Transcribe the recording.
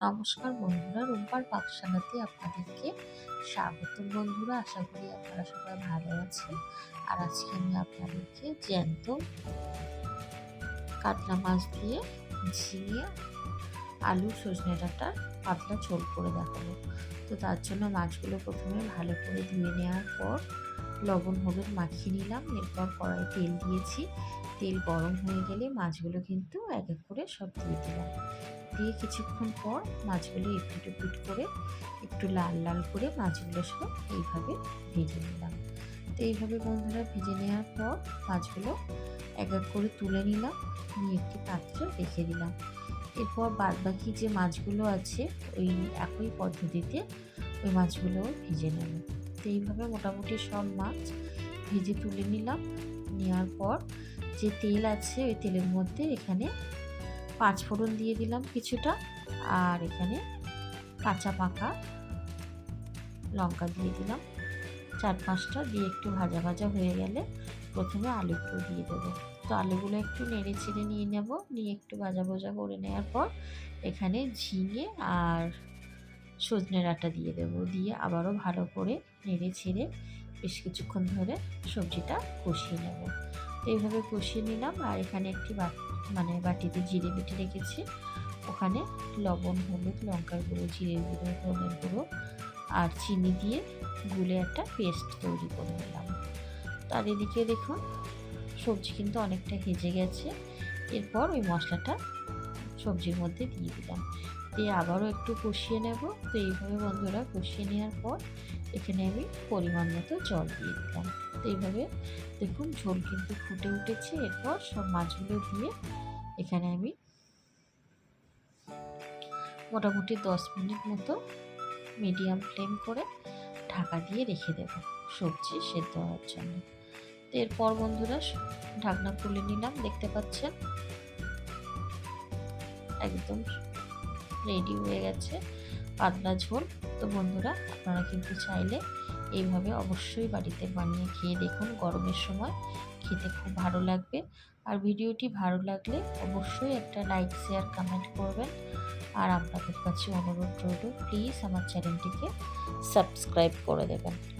নমস্কার বন্ধুরা রোববার পাকশালাতে আপনাদেরকে স্বাগত বন্ধুরা। আশা করি আপনারা সবাই ভালো আছেন। আর আজকে আমি আপনাদেরকে জ্যান্ত কাতলা মাছ দিয়ে ঝিঙে, আলু, সজনে ডাঁটা পাতলা ঝোল করে দেখাবো। তো তার জন্য মাছগুলো প্রথমে ভালো করে ধুয়ে নেওয়ার পর লবণ, হলুদ মাখিয়ে নিলাম। এরপর কড়াই তেল দিয়েছি। তেল গরম হয়ে গেলে মাছগুলো কিন্তু এক এক করে সব দিয়ে দিলাম। দিয়ে কিছুক্ষণ পর মাছগুলি একটু এপিট করে একটু লাল লাল করে মাছগুলো সব এইভাবে ভেজে নিলাম। তো এইভাবে বন্ধুরা ভেজে নেওয়ার পর মাছগুলো এক এক করে তুলে নিলাম, নিয়ে একটি পাত্রে রেখে দিলাম। এরপর বাদবাকি যে মাছগুলো আছে, ওই একই পদ্ধতিতে ওই মাছগুলো ভেজে নেব। তো এইভাবে মোটামুটি সব মাছ ভেজে তুলে নিলাম। নেওয়ার পর যে তেল আছে, ওই তেলের মধ্যে এখানে পাঁচ ফোড়ন দিয়ে দিলাম কিছুটা। আর এখানে কাঁচা পাকা লঙ্কা দিয়ে দিলাম। চার পাঁচটা দিয়ে একটু ভাজা ভাজা হয়ে গেলে প্রথমে আলুগুলো দিয়ে দেবো। তো আলুগুলো একটু নেড়ে ছেড়ে নিয়ে নেব। নিয়ে একটু ভাজা ভাজা করে নেওয়ার পর এখানে ঝিঙে আর সজনে ডাঁটা দিয়ে দেবো। দিয়ে আবারও ভালো করে নেড়ে ছেড়ে বেশ কিছুক্ষণ ধরে সবজিটা কষিয়ে নেব। এইভাবে কষিয়ে নিলাম আর এখানে একটি মানে বাটিতে জিরে বেটে রেখেছি। ওখানে লবণ, হলুদ, লঙ্কার গুঁড়ো জিরে গুঁড়ো, ধনের গুঁড়ো আর চিনি দিয়ে গুলে একটা পেস্ট তৈরি করে নিলাম। তার এদিকে দেখুন, সবজি কিন্তু অনেকটা হেজে গেছে। এরপর ওই মশলাটা সবজির মধ্যে দিয়ে দিলাম। দিয়ে আবারও একটু কষিয়ে নেব। তো এইভাবে বন্ধুরা কষিয়ে নেওয়ার পর এখানে আমি পরিমাণ মতো জল দিয়ে দিলাম। তো এইভাবে দেখুন ঝোল কিন্তু ফুটে উঠেছে। এরপর সব মাছগুলো দিয়ে এখানে আমি মোটামুটি দশ মিনিট মতো মিডিয়াম ফ্লেম করে ঢাকা দিয়ে রেখে দেব সবজি সেদ্ধ হওয়ার জন্য। তো এরপর বন্ধুরা ঢাকনা খুলে নিলাম। দেখতে পাচ্ছেন? একদম। রেডি হয়ে গেছে পাতলা ঝোল। তো বন্ধুরা, আপনারা কিন্তু চাইলে এইভাবে অবশ্যই বাড়িতে বানিয়ে খেয়ে দেখুন গরমের সময়। খেতে খুব ভালো লাগবে। আর ভিডিওটি ভালো লাগলে অবশ্যই একটা লাইক, শেয়ার কমেন্ট করবেন। আর আপনাদের কাছে অনুরোধ রইল প্লিজ আমার চ্যানেলটিকে সাবস্ক্রাইব করে দেবেন।